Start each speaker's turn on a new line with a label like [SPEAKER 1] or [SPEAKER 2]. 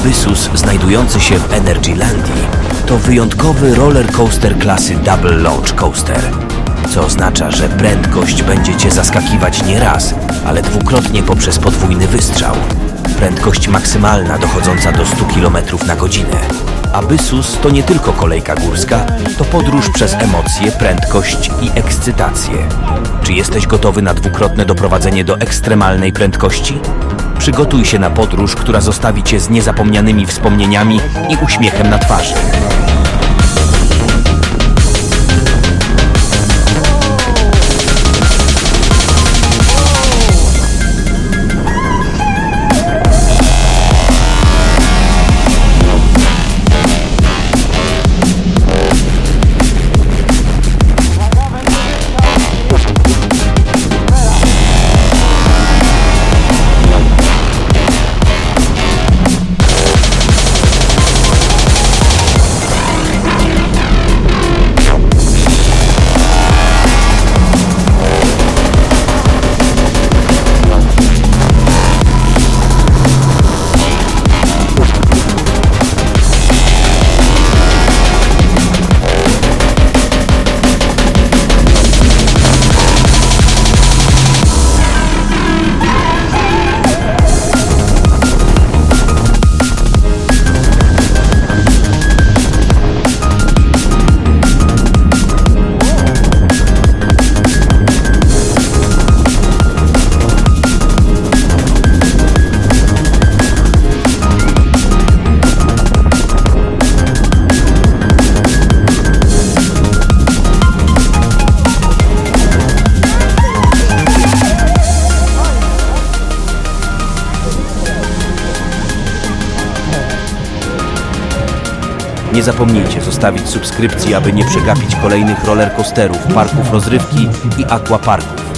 [SPEAKER 1] Abyssus znajdujący się w Energylandii to wyjątkowy roller coaster klasy Double Launch Coaster, co oznacza, że prędkość będzie Cię zaskakiwać nie raz, ale dwukrotnie poprzez podwójny wystrzał. Prędkość maksymalna dochodząca do 100 km na godzinę. Abyssus to nie tylko kolejka górska, to podróż przez emocje, prędkość i ekscytację. Czy jesteś gotowy na dwukrotne doprowadzenie do ekstremalnej prędkości? Przygotuj się na podróż, która zostawi Cię z niezapomnianymi wspomnieniami i uśmiechem na twarzy. Nie zapomnijcie zostawić subskrypcji, aby nie przegapić kolejnych rollercoasterów, parków rozrywki i aquaparków.